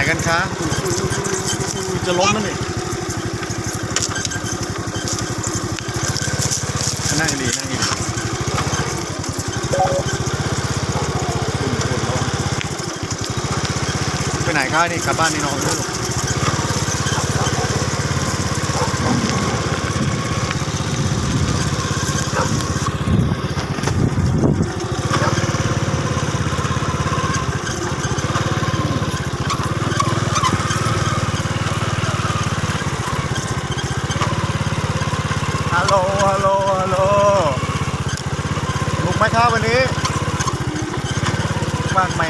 ไหนกันคะจะล้มนั่นเองนั่งดีนั่งดีไปไหนคะนี่กลับบ้านนี่นอนด้วย ฮัลโหล ฮัลโหล ฮัลโหลลุกไหมครับวันนี้มากไหม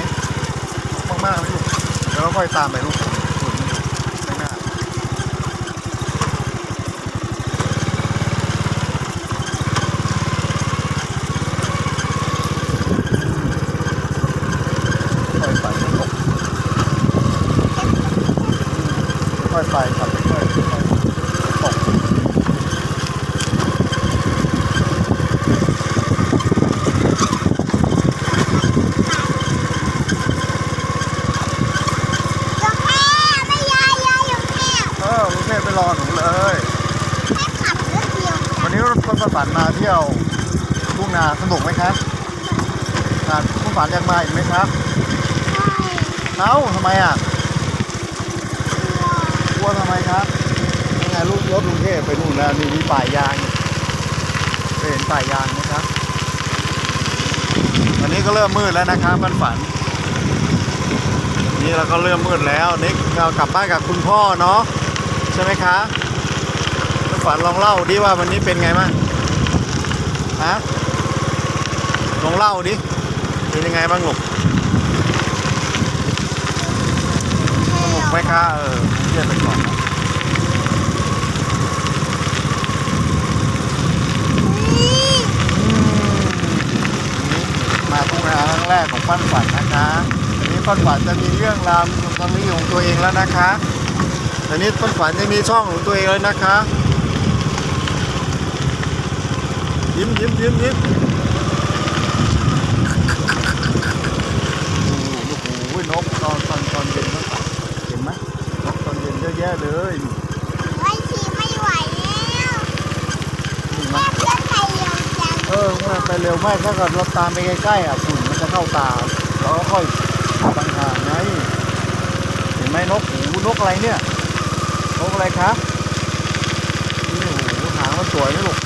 มากมากไหมลูก เดี๋ยวเราค่อยตามไปลูกข้างหน้าค่อยไปลูกค่อยไปครับค่อยๆค่อยๆตก ยกแม่ไม่ยายยายยกแม่ เออลุงเทพไป รอหนูเลยแค่ขับรถเดียววันนี้รถคนประสานมาเที่ยวทุ่งนาสนุกไหมครับงานคุณฝันอยากมาอีกไหมครับเอ้าทำไมอะกลัวทำไมครับยังไงลูกรถลุงเทพไปนู่นแล้วนี่มีป่ายยางเคยเห็นป่ายยางไหมครับวันนี้ก็เริ่มมืดแล้วนะครับมันฝัน นี่เราก็เริ่มมืดแล้วนิกเรากลับบ้านกับคุณพ่อเนาะ ใช่ไหมคะฝันลองเล่าดิว่าวันนี้เป็นไงบ้างฮะลองเล่าดิเป็นยังไงบ้างลูกสนุกไหมคะเออเรียกไปก่อนนะมาทุ่งนาครั้งแรกของปั้นฝันนะคะทีนี้ปั้นฝันจะมีเรื่องราวมีสตอรี่ของตัวเองแล้วนะคะ ทีนี้ปั้นฝันจะมีช่องของตัวเองเลยนะคะ ยิ้มยิ้มยิ้มยิ้มโอ้โหโอ้โหนกตอนตอนตอนเย็นนะเห็นไหมนกตอนเย็นเยอะแยะเลยไว้ขี่ไม่ไหวแล้วนี่ไหมแม่เพื่อนไปเร็วจังเออมันไปเร็วมากถ้าเกิดเราตามไปใกล้ๆอะฝุ่นมันจะเข้าตาเราก็ค่อยตั้งห่างไงเห็นไหมนกหูนกอะไรเนี่ย นกอะไรครับนี่โอ้โหหางมันสวยนะลูก